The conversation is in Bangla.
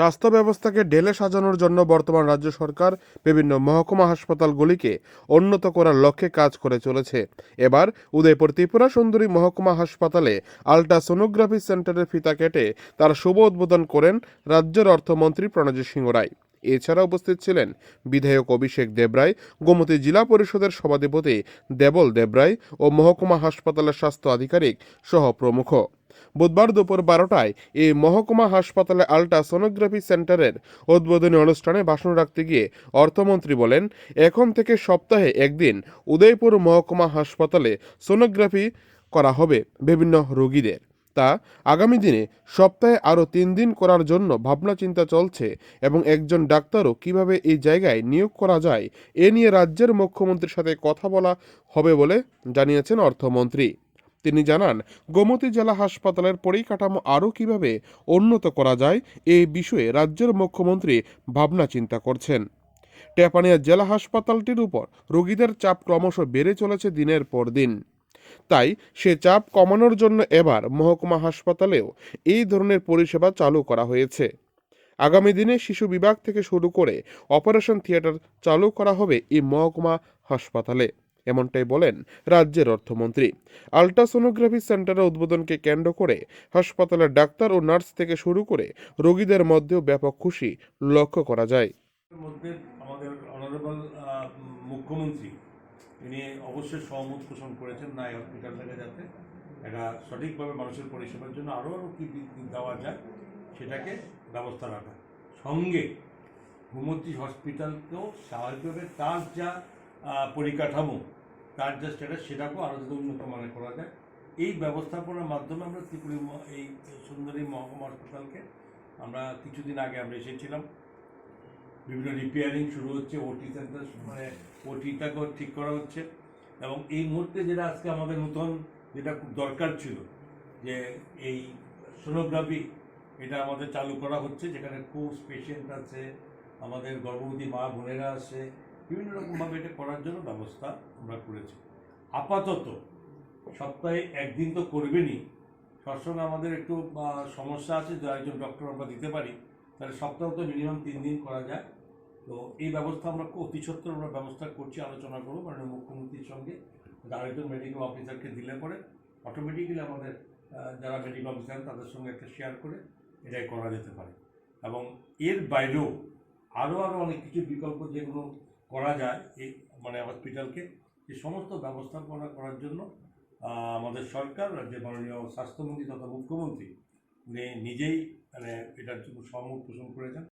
স্বাস্থ্য ব্যবস্থাকে ঢেলে সাজানোর জন্য বর্তমান রাজ্য সরকার বিভিন্ন মহকুমা হাসপাতালগুলিকে উন্নত করার লক্ষ্যে কাজ করে চলেছে। এবার উদয়পুর ত্রিপুরা সুন্দরী মহকুমা হাসপাতালে আল্ট্রাসোনোগ্রাফি সেন্টারের ফিতা কেটে তার শুভ উদ্বোধন করেন রাজ্যের অর্থমন্ত্রী প্রণজিৎ সিংহ রায়। এছাড়া উপস্থিত ছিলেন বিধায়ক অভিষেক দেবরায়, গোমতী জেলা পরিষদের সভাধিপতি দেবল দেবরায় ও মহকুমা হাসপাতালের স্বাস্থ্য আধিকারিক সহ প্রমুখ। বুধবার দুপুর বারোটায় এই মহকুমা হাসপাতালে আল্ট্রাসোনোগ্রাফি সেন্টারের উদ্বোধনী অনুষ্ঠানে ভাষণ রাখতে গিয়ে অর্থমন্ত্রী বলেন, এখন থেকে সপ্তাহে একদিন উদয়পুর মহকুমা হাসপাতালে সোনোগ্রাফি করা হবে বিভিন্ন রোগীদের। তা আগামী দিনে সপ্তাহে আরও তিন দিন করার জন্য ভাবনা চিন্তা চলছে এবং একজন ডাক্তারও কীভাবে এই জায়গায় নিয়োগ করা যায়, এ নিয়ে রাজ্যের মুখ্যমন্ত্রীর সাথে কথা বলা হবে বলে জানিয়েছেন অর্থমন্ত্রী। তিনি জানান, গোমতী জেলা হাসপাতালের পরিকাঠামো আরও কীভাবে উন্নত করা যায় এই বিষয়ে রাজ্যের মুখ্যমন্ত্রী ভাবনা চিন্তা করছেন। টেপানিয়া জেলা হাসপাতালটির উপর রোগীদের চাপ ক্রমশ বেড়ে চলেছে দিনের পর দিন। তাই সে চাপ কমানোর জন্য এবার মহকুমা হাসপাতালেও এই ধরনের পরিষেবা চালু করা হয়েছে। আগামী দিনে শিশু বিভাগ থেকে শুরু করে অপারেশন থিয়েটার চালু করা হবে এই মহকুমা হাসপাতালে। এমনটাই বলেন রাজ্যের অর্থমন্ত্রী। আল্ট্রাসোনোগ্রাফি সেন্টারের উদ্বোধনকে কেন্দ্র করে হাসপাতালের ডাক্তার ও নার্স থেকে শুরু করে রোগীদের মধ্যেও ব্যাপক খুশি লক্ষ্য করা যায়। মুখ্যমন্ত্রী অবশ্যই সহমত পোষণ করেছেন না এই হসপিটালটাকে যাতে এটা সঠিকভাবে মানুষের পরিষেবার জন্য আরও দেওয়া যায় সেটাকে ব্যবস্থা রাখা। সঙ্গে হসপিটালকেও স্বাভাবিকভাবে তার যা পরিকাঠামো, তার যা স্ট্যাটাস সেটাকেও আরও যদি উন্নত মানের করা যায়। এই ব্যবস্থাপনার মাধ্যমে আমরা ত্রিপুরি এই সুন্দরী মহকুমা হাসপাতালকে আমরা কিছুদিন আগে আমরা এসেছিলাম। বিভিন্ন রিপেয়ারিং শুরু হচ্ছে ওটি সেন্টার মানে ওটিটাকেও ঠিক করা হচ্ছে। এবং এই মুহূর্তে যেটা আজকে আমাদের নতুন যেটা খুব দরকার ছিল, যে এই সোনোগ্রাফি এটা আমাদের চালু করা হচ্ছে, যেখানে কোর্স পেশেন্ট আছে, আমাদের গর্ভবতী মা বোনেরা আছে বিভিন্ন রকমভাবে এটা করার জন্য ব্যবস্থা আমরা করেছি। আপাতত সপ্তাহে একদিন তো করবেনই। সবসময় আমাদের একটু সমস্যা আছে যে একজন ডক্টর আমরা দিতে পারি, তাহলে সপ্তাহ তো মিনিমাম তিন দিন করা যায়। তো এই ব্যবস্থা আমরা অতি সত্তর আমরা ব্যবস্থা করছি, আলোচনা করব, মাননীয় মুখ্যমন্ত্রীর সঙ্গে। আরেকজন মেডিকেল অফিসারকে দিলে পরে অটোমেটিক্যালি আমাদের যারা মেডিকেল অফিসার তাদের সঙ্গে একটা শেয়ার করে এটাই করা যেতে পারে। এবং এর বাইরেও আরও আরও অনেক কিছু বিকল্প যেগুলো করা যায় এই মানে হসপিটালকে এই সমস্ত ব্যবস্থাপনা করার জন্য আমাদের সরকার যে মাননীয় স্বাস্থ্যমন্ত্রী তথা মুখ্যমন্ত্রী নিজেই মানে এটার জন্য সম্মুখ পোষণ করেছেন।